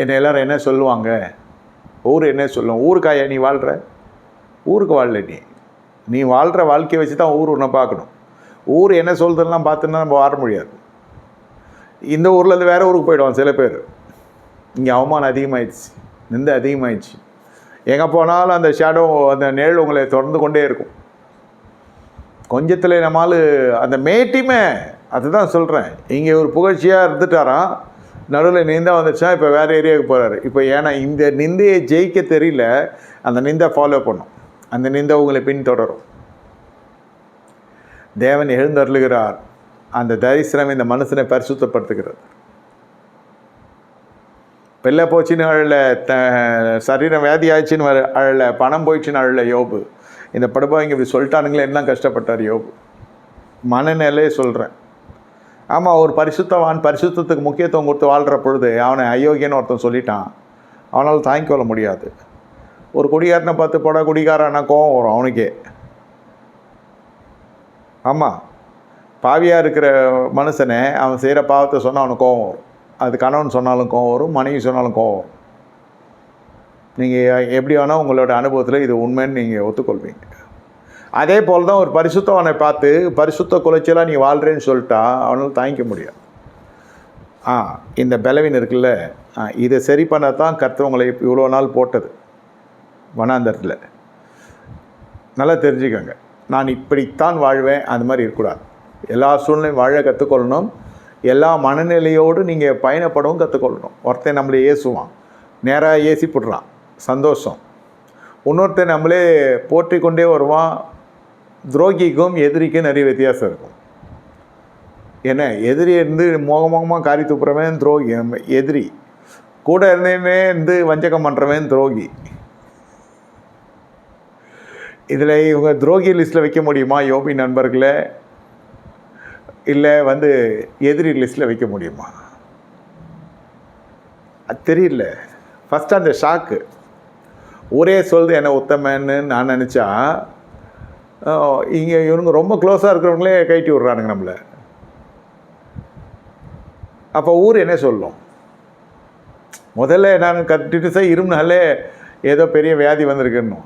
என்னை எல்லோரும் என்ன சொல்லுவாங்க? ஊர் என்ன சொல்லும்? ஊருக்காயா நீ வாழ்கிற ஊருக்கு வாழல நீ. நீ வாழ்கிற வாழ்க்கையை வச்சு தான் ஊர் உன்னை பார்க்கணும். ஊர் என்ன சொல்கிறதுலாம் பார்த்துன்னா நம்ம வாழ முடியாது. இந்த ஊர்லேருந்து வேறு ஊருக்கு போயிடுவான் சில பேர். இங்கே அவமானம் அதிகமாகிடுச்சு நிந்தை அதிகமாகிடுச்சு எங்கே போனாலும் அந்த ஷேடோ அந்த நிழல் உங்களை தொடர்ந்து கொண்டே இருக்கும். கொஞ்சத்தில் நம்மால் அந்த மேட்டிமே அதுதான் சொல்கிறேன் இங்கே ஒரு புகழ்ச்சியாக இருந்துட்டாராம். நடுவில் நிந்தா வந்துச்சா இப்போ வேறு ஏரியாவுக்கு போகிறாரு இப்போ ஏன்னா இந்த நிந்தையை ஜெயிக்க தெரியல அந்த நிந்தை ஃபாலோ பண்ணும். அந்த நிந்தை உங்களை பின்தொடரும். தேவன் எழுந்தருளுகிறார். அந்த தரிசனம் இந்த மனசனை பரிசுத்தப்படுத்துகிறது. பிள்ளை போச்சுன்னு அழல த சரீரம் வியாதி ஆயிடுச்சுன்னு வர அழல பணம் போயிடுச்சுன்னு அழல யோபு. இந்த படுபாங்க இப்படி சொல்லிட்டானுங்களே என்ன கஷ்டப்பட்டார் யோபு. மனநிலையே சொல்கிறேன் ஆமாம் ஒரு பரிசுத்தவான் பரிசுத்தத்துக்கு முக்கியத்துவம் கொடுத்து வாழ்கிற பொழுது அவனை அயோக்கியன்னு ஒருத்தன் சொல்லிட்டான். அவனால் தாங்கிக் கொள்ள முடியாது. ஒரு குடிகாரனை பார்த்து போட குடிகாரனா கோவம் வரும் அவனுக்கே. ஆமாம் பாவியாக இருக்கிற மனுஷனை அவன் செய்கிற பாவத்தை சொன்னால் அவனுக்கு கோவம் வரும். அது கணவன் சொன்னாலும் கோவம் வரும் மனைவி சொன்னாலும் கோவம் வரும். நீங்கள் எப்படி வேணால் உங்களோட அனுபவத்தில் இது உண்மைன்னு நீங்கள் ஒத்துக்கொள்வீங்க. அதே போல் தான் ஒரு பரிசுத்தவனை பார்த்து பரிசுத்த குலைச்சலாக நீ வாழ்கிறேன்னு சொல்லிட்டா அவனால் தாங்கிக்க முடியாது. ஆ இந்த பலவீன் இருக்குல்ல. ஆ இதை சரி பண்ண தான் கர்த்தவங்களை இவ்வளோ நாள் போட்டது வனாந்தரத்தில். நல்லா தெரிஞ்சுக்கோங்க. நான் இப்படித்தான் வாழ்வேன் அந்த மாதிரி இருக்கக்கூடாது. எல்லா சூழ்நிலையும் வாழ கற்றுக்கொள்ளணும். எல்லா மனநிலையோடு நீங்கள் பயணப்படவும் கற்றுக்கொள்ளணும். ஒருத்தன் நம்மளை ஏசுவான். நேராக ஏசி போடுறான் சந்தோஷம். இன்னொருத்தன் நம்மளே போற்றி கொண்டே வருவான். துரோகிக்கும் எதிரிக்கும் நிறைய வித்தியாசம் இருக்கும். என்ன எதிரி இருந்து மோகமோகமாக காரி துப்புறவன் துரோகி நம்ம எதிரி. கூட இருந்தேனே இருந்து வஞ்சகம் பண்ணுறவன் துரோகி. இதில் இவங்க துரோகி லிஸ்ட்டில் வைக்க முடியுமா யோபி நண்பர்களை? இல்லை வந்து எதிரி லிஸ்ட்டில் வைக்க முடியுமா? அது தெரியல. ஃபஸ்ட்டு அந்த ஷாக்கு ஒரே சொல்லுது என்ன உத்தமன்னு நான் நினச்சா இங்கே இவனுங்க ரொம்ப க்ளோஸாக இருக்கிறவங்களே கைட்டி விட்றானுங்க நம்மளை. அப்போ ஊர் என்ன சொல்லும்? முதல்ல நான் கட்டிட்டு சார் இருமுனாலே ஏதோ பெரிய வியாதி வந்திருக்குன்னு.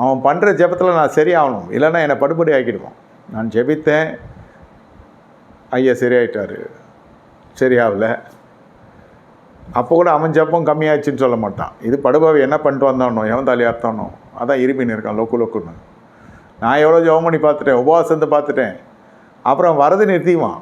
அவன் பண்ணுற ஜெபத்தில் நான் சரியாகணும் இல்லைன்னா என்னை படுபடி ஆக்கிடுவான். நான் ஜெபித்தேன் ஐயா சரியாயிட்டார். சரியாகல. அப்போ கூட அவன் ஜப்பம் கம்மியாச்சுன்னு சொல்ல மாட்டான். இது படுபாவை என்ன பண்ணிட்டு வந்தானோ எவன் தாலி அர்த்தானோ அதான் இருமின்னு இருக்கான் லொக்கு லொக்குன்னு. நான் எவ்வளோ ஜெபம் பண்ணி பார்த்துட்டேன் உபவாசத்தை பார்த்துட்டேன். அப்புறம் வரது நிறுத்திவான்